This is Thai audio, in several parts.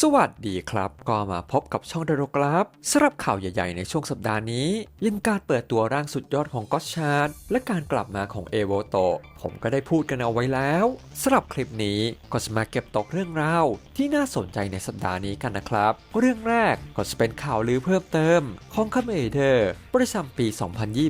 สวัสดีครับ ก็มาพบกับช่องเดโรกราฟสำหรับข่าวใหญ่ๆในช่วงสัปดาห์นี้ยังการเปิดตัวร่างสุดยอดของก็อตชาร์ดและการกลับมาของเอโวโตผมก็ได้พูดกันเอาไว้แล้วสำหรับคลิปนี้ก็จะมาเก็บตกเรื่องราวที่น่าสนใจในสัปดาห์นี้กันนะครับ เรื่องแรกก็จะเป็นข่าวลือเพิ่มเติม ของคาเมเดอร์ประจำปี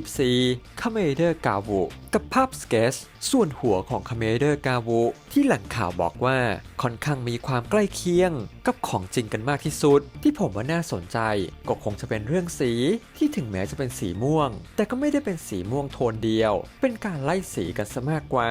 2024คาเมเดอร์กาวูกับภาพสเกจส่วนหัวของคาเมเดอร์กาวูที่แหล่งข่าวบอกว่าค่อนข้างมีความใกล้เคียงกับของจริงกันมากที่สุด ที่ผมว่าน่าสนใจก็คงจะเป็นเรื่องสีที่ถึงแม้จะเป็นสีม่วง แต่ก็ไม่ได้เป็นสีม่วงโทนเดียว เป็นการไล่สีกันซะมากกว่า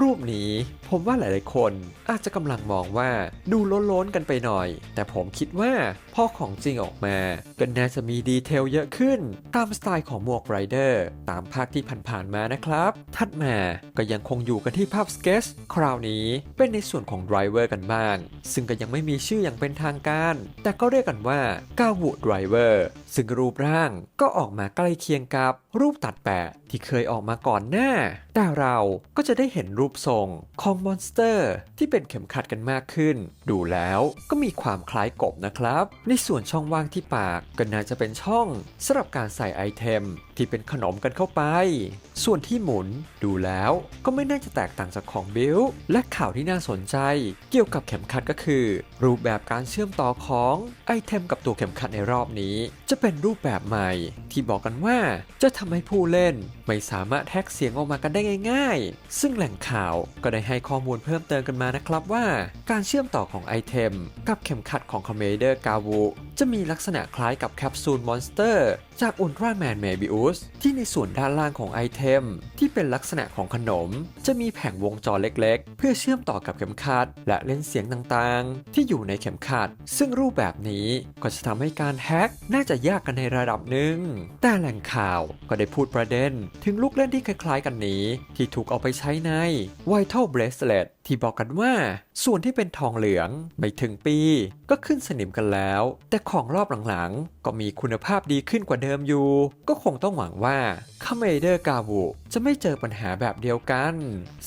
รูปนี้ผมว่าหลายๆคนอาจจะกำลังมองว่าดูล้นๆกันไปหน่อย แต่ผมคิดว่าพอของจริงออกมาก็น่าจะมีดีเทลเยอะขึ้น ตามสไตล์ของหมวกไรเดอร์ตามภาคที่ผ่านๆมานะครับ ถัดมาก็ยังคงอยู่กันที่ภาพสเกจคราวนี้เป็นในส่วนของไดรเวอร์กันบ้าง ซึ่งก็ยังไม่มีชื่ออย่างเป็นทางการ แต่ก็เรียกกันว่ากาวูไดรเวอร์ซึ่งรูปร่างก็ออกมาใกล้เคียงกับรูปตัดแปะที่เคยออกมาก่อนหน้า แต่เราก็จะได้เห็นรูปทรงของมอนสเตอร์ ที่เป็นเข็มขัดกันมากขึ้น ดูแล้วก็มีความคล้ายกบนะครับ ในส่วนช่องว่างที่ปากก็น่าจะเป็นช่องสำหรับการใส่ไอเทม ที่เป็นขนมกันเข้าไป ส่วนที่หมุนดูแล้วก็ไม่น่าจะแตกต่างจากของบิลและข่าวที่น่าสนใจ เกี่ยวกับเข็มขัดก็คือ รูปแบบการเชื่อมต่อของไอเทมกับตัวเข็มขัดในรอบนี้ จะเป็นรูปแบบใหม่ ที่บอกกันว่าจะทำให้ผู้เล่นไม่สามารถแท็กเสียงออกมากันได้ง่าย ๆ ซึ่งแหล่งข่าวก็ได้ให้ข้อมูลเพิ่มเติมกันมานะครับว่า การเชื่อมต่อของไอเทม กับเข็มขัดของคอมเมเดอร์กาวูจะมีลักษณะคล้ายกับแคปซูลมอนสเตอร์จากอุลตร้าแมนเมบิอุสที่ในส่วนด้านล่างของไอเทม ที่เป็นลักษณะของขนม จะมีแผงวงจรเล็ก ๆ เพื่อเชื่อมต่อกับเข็มขัด และเล่นเสียงต่างๆ ที่อยู่ในเข็มขัด ซึ่งรูปแบบนี้ก็จะทำให้การแฮ็กน่าจะยากกันในระดับหนึ่ง แต่แหล่งข่าวก็ได้พูดประเด็น ถึงลูกเล่นที่คล้ายๆกันนี้ ที่ถูกเอาไปใช้ใน Vital Bracelet ที่บอกกันว่าส่วนที่เป็นทองเหลืองไม่ถึงปี ก็ขึ้นสนิมกันแล้ว แต่ของรอบหลังๆ ก็มีคุณภาพดีขึ้นกว่าเดิมอยู่ ก็คงต้องหวังว่าคาเมเดอร์กาวูจะไม่เจอปัญหาแบบเดียวกัน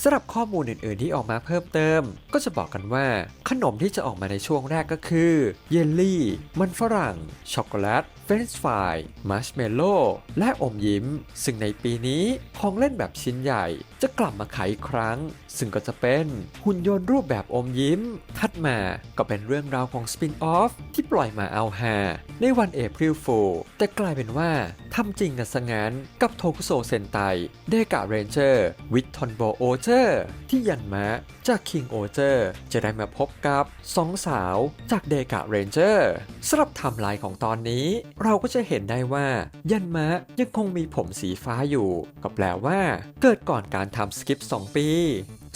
สำหรับข้อมูลอื่นๆที่ออกมาเพิ่มเติม ก็จะบอกกันว่าขนมที่จะออกมาในช่วงแรกก็คือ เยลลี่ มันฝรั่ง ช็อกโกแลตเฟรนช์ฟรายมัชเมลโล่และอมยิ้ม ซึ่งในปีนี้ของเล่นแบบชิ้นใหญ่ จะกลับมาขายอีกครั้ง ซึ่งก็จะเป็นหุ่นยนต์รูปแบบอมยิ้ม ถัดมาก็เป็นเรื่องราวของสปินออฟที่ปล่อยมาเอาฮาในวันเอพริลโฟแต่กลายเป็นว่าทำจริงกันซะงั้นกับโทคุโซเซนไตเดกาเรนเจอร์วิททอนโบโอเจอร์ที่ยันมะจากคิงโอเจอร์จะได้มาพบกับสองสาวจากเดกาเรนเจอร์สำหรับไทม์ไลน์ของตอนนี้ เราก็จะเห็นได้ว่า ยันมะยังคงมีผมสีฟ้าอยู่ ก็แปลว่า เกิดก่อนการทำสกิป 2 ปี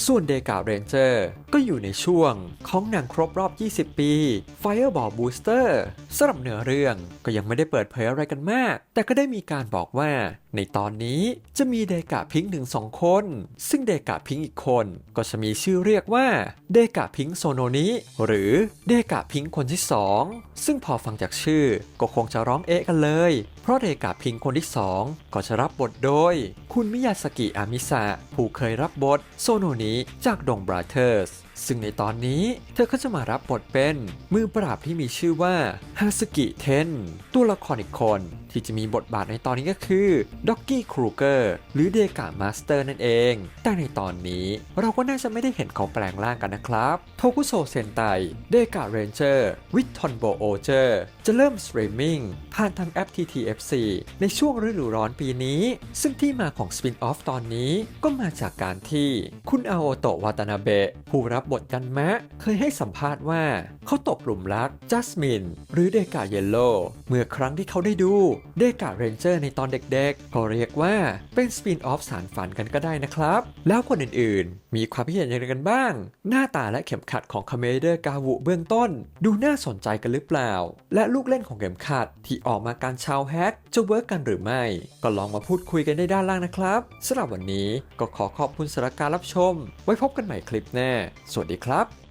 ส่วนเดกาเรนเจอร์ก็อยู่ในช่วงของหนังครบรอบ 20 ปี Fireball Booster สำหรับเนื้อเรื่องก็ยังไม่ได้เปิดเผยอะไรกันมาก แต่ก็ได้มีการบอกว่า ในตอนนี้จะมีเดกาพิงค์ถึง2คน ซึ่งเดกาพิงค์อีกคนก็จะมีชื่อเรียกว่าเดกาพิงค์โซโนนิหรือเดกาพิงค์คนที่ 2 ซึ่งพอฟังจากชื่อก็คงจะร้องเอ๊ะกันเลย เพราะเดกาพิงค์คนที่ 2 ก็จะรับบทโดย คุณมิยาสกิอามิสะผู้เคยรับบทโซโนนิจากดงบราเธอร์สซึ่งในตอนนี้เธอก็จะมารับบทเป็นมือปราบที่มีชื่อว่าฮาสกิเทนตัวละครอีกคน ที่จะมีบทบาทในตอนนี้ก็คือด็อกกี้ครูเกอร์หรือเดกามาสเตอร์นั่นเอง แต่ในตอนนี้เราก็น่าจะไม่ได้เห็นเขาแปลงร่างกันนะครับโทคุโซเซนไตเดกาเรนเจอร์วิททอนโบโอเจอร์ จะเริ่มสตรีมมิ่งผ่านทางแอป TTFC ในช่วงฤดูร้อนปีนี้ ซึ่งที่มาของสปินออฟตอนนี้ก็มาจากการที่คุณอาโอโตะวาตานาเบะผู้รับบทยันมะ เคยให้สัมภาษณ์ว่าเขาตกหลุมรักจัสมินหรือเดกาเยลโลเมื่อครั้งที่เขาได้ดูเดกาเรนเจอร์ในตอนเด็กๆ ก็เรียกว่าเป็นสปินออฟสารฝันกันก็ได้นะครับ แล้วคนอื่นๆ มีความคิดเห็นอย่างไรกันบ้าง หน้าตาและเข็มขัดของคาเมเดอร์กาวุเบื้องต้น ดูน่าสนใจกันหรือเปล่า และลูกเล่นของเข็มขัด ที่ออกมาการชาวแฮกจะเวิร์กกันหรือไม่ ก็ลองมาพูดคุยกันได้ด้านล่างนะครับสำหรับวันนี้ก็ขอขอบคุณสารการรับชม ไว้พบกันใหม่คลิปหน้าสวัสดีครับ